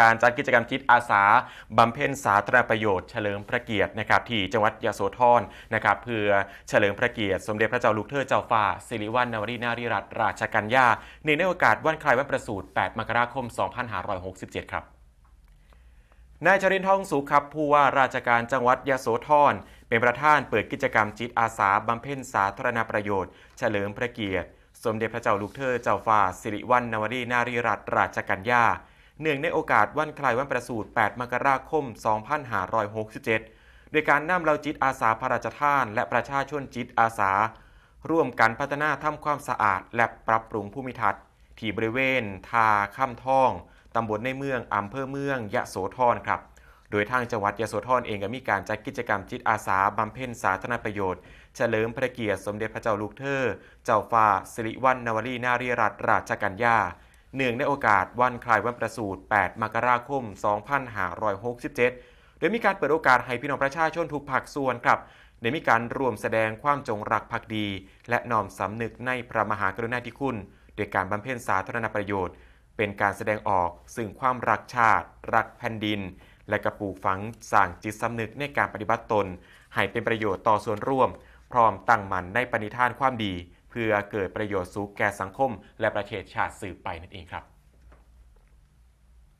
การจัดกิจกรรมจิตอาสาบำเพ็ญสาธารณประโยชน์เฉลิมพระเกียรตินะครับที่จังหวัดยโสธรนะครับเพื่อเฉลิมพระเกียรติ สมเด็จพระเจ้าลูกเธอเจ้าฟ้าสิริวัณณวรีนารีรัตนราชกัญญาเนื่องในโอกาสวันคล้ายวันประสูติ 8 มกราคม 2567 ครับนายจรินทองสุขครับผู้ว่าราชการจังหวัดยโสธรเป็นประธานเปิดกิจกรรมจิตอาสาบำเพ็ญสาธารณประโยชน์ เฉลิมพระเกียรติ สมเด็จพระเจ้าลูกเธอเจ้าฟ้าสิริวัณณวรีนารีรัตนราชกัญญา เนื่องในโอกาสวันคล้ายวันประสูติ 8 มกราคม 2567 โดยการนำเราจิตอาสาพระราชทาน และประชาชนจิตอาสา ร่วมกันพัฒนาทำความสะอาด และปรับปรุงภูมิทัศน์ ที่บริเวณ ทาข้ามท่องตำบลในเมืองอำเภอเมือง ยะโสธรครับโดยทางจังหวัดยะโสธรเองก็มีการจัดกิจกรรมจิตอาสาบำเพ็ญสาธารณประโยชน์ เฉลิมพระเกียรติสมเด็จพระเจ้าลูกเธอ เจ้าฟ้าสิริวัณณวรีนารีรัตนราชกัญญา เนื่องในโอกาสวันคล้ายวันประสูติ 8 มกราคม 2567 โดยมีการเปิดโอกาสให้พี่น้องประชาชนทุกภาคส่วนครับได้มีการรวมแสดงความจงรักภักดี และน้อมสำนึกในพระมหากรุณาธิคุณโดยการบำเพ็ญสาธารณประโยชน์ เป็นการแสดงออกซึ่งความรักชาติ รักแผ่นดิน และกระปลูกฝังสร้างจิตสำนึกในการปฏิบัติตน ให้เป็นประโยชน์ต่อส่วนร่วม พร้อมตั้งมั่นในปณิธานความดี เพื่อเกิดประโยชน์สูงแก่สังคม และประเทศชาติสืบไปนั่นเองครับ